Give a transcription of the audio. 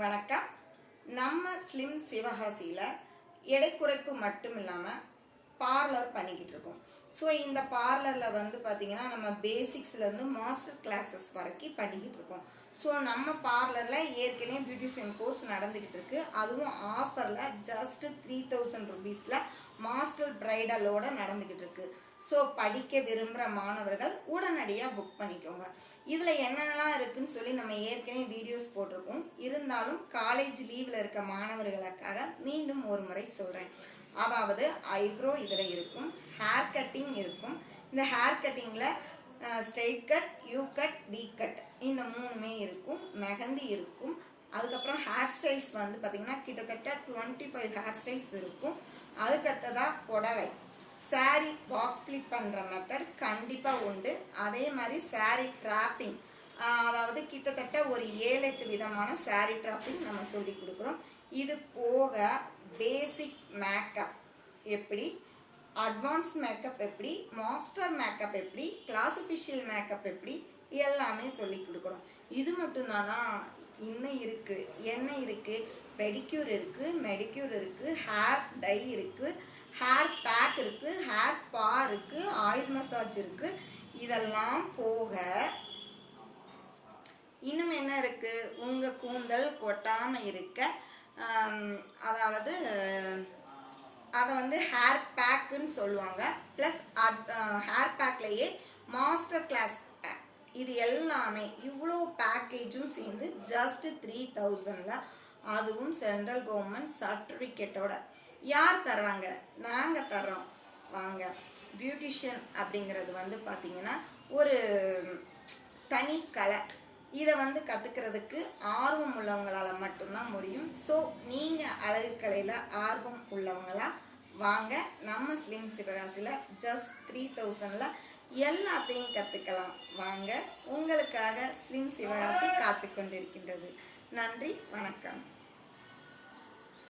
வணக்கம். நம்ம ஸ்லிம் சிவகாசியில் எடை குறைப்பு மட்டும் இல்லாமல் பார்லர் பண்ணிக்கிட்டு இருக்கோம். ஸோ இந்த பார்லரில் வந்து பார்த்திங்கன்னா நம்ம பேசிக்ஸ்லேருந்து மாஸ்டர் கிளாஸஸ் வரைக்கும் பண்ணிக்கிட்டு இருக்கோம். ஸோ நம்ம பார்லரில் ஏற்கனவே பியூட்டிஷியன் கோர்ஸ் நடந்துக்கிட்டு இருக்கு. அதுவும் ஆஃபரில் ஜஸ்ட்டு த்ரீ தௌசண்ட் ருபீஸில் மாஸ்டர் ப்ரைடலோட நடந்துக்கிட்டு இருக்கு ஸோ படிக்க விரும்புகிற மாணவர்கள் உடனடியாக புக் பண்ணிக்கோங்க. இதில் என்னென்னலாம் இருக்குன்னு சொல்லி நம்ம ஏற்கனவே வீடியோஸ் போட்டிருக்கோம். இருந்தாலும் காலேஜ் லீவில் இருக்க மாணவர்களுக்காக மீண்டும் ஒரு முறை சொல்கிறேன் அதாவது ஐப்ரோ இதில் இருக்கும் ஹேர் கட்டிங் இருக்கும். இந்த hair கட்டிங்கில் straight cut U cut V cut இந்த மூணுமே இருக்கும். மெஹந்தி இருக்கும். அதுக்கப்புறம் ஹேர் ஸ்டைல்ஸ் வந்து பார்த்திங்கன்னா கிட்டத்தட்ட டுவெண்ட்டி ஃபைவ் ஹேர் ஸ்டைல்ஸ் இருக்கும் அதுக்கடுத்ததாக புடவை. Saree பாக்ஸ் ஸ்பிளிட் பண்ணுற மெத்தட் கண்டிப்பாக உண்டு. அதே மாதிரி saree ட்ராப்பிங் அதாவது கிட்டத்தட்ட ஒரு ஏழு எட்டு விதமான saree ட்ராப்பிங் நம்ம சொல்லி கொடுக்குறோம். இது போக பேசிக் மேக்கப் எப்படி? அட்வான்ஸ் மேக்கப் எப்படி? மாஸ்டர் மேக்கப் எப்படி? கிளாசிஃபிஷியல் மேக்கப் எப்படி? எல்லாமே சொல்லி கொடுக்குறோம். இது மட்டும்தானா? இன்னும் இருக்குது என்ன இருக்குது பெடிக்யூர் இருக்குது மெடிக்யூர் இருக்குது ஹேர் டை இருக்குது ஹேர் பேக் இருக்குது ஹேர் ஸ்பா இருக்குது ஆயில் மசாஜ் இருக்குது இதெல்லாம் போக இன்னும் என்ன இருக்குது உங்கள் கூந்தல் கொட்டாமல் இருக்க அதாவது அதை வந்து ஹேர் பேக்குன்னு சொல்லுவாங்க. ப்ளஸ் ஹேர் பேக்லேயே மாஸ்டர் கிளாஸ் இது எல்லாமே இவ்வளோ பேக்கேஜும் சேர்ந்து ஜஸ்ட் த்ரீ தௌசண்டில் அதுவும் சென்ட்ரல் கவர்மெண்ட் சர்டிஃபிகேட்டோட யார் தர்றாங்க? நாங்கள் தர்றோம். வாங்க. பியூட்டிஷியன் அப்படிங்கிறது வந்து பார்த்திங்கன்னா ஒரு தனி கலை. இதை வந்து கற்றுக்கிறதுக்கு ஆர்வம் உள்ளவங்களால் மட்டும்தான் முடியும். ஸோ நீங்கள் அழகு கலையில் ஆர்வம் உள்ளவங்களா வாங்க. நம்ம ஸ்லிம் சிவகாசியில் ஜஸ்ட் த்ரீ தௌசண்டில் எல்லாத்தையும் கற்றுக்கலாம் வாங்க உங்களுக்காக ஸ்லிம் சிவகாசி காத்து கொண்டிருக்கின்றது நன்றி வணக்கம்.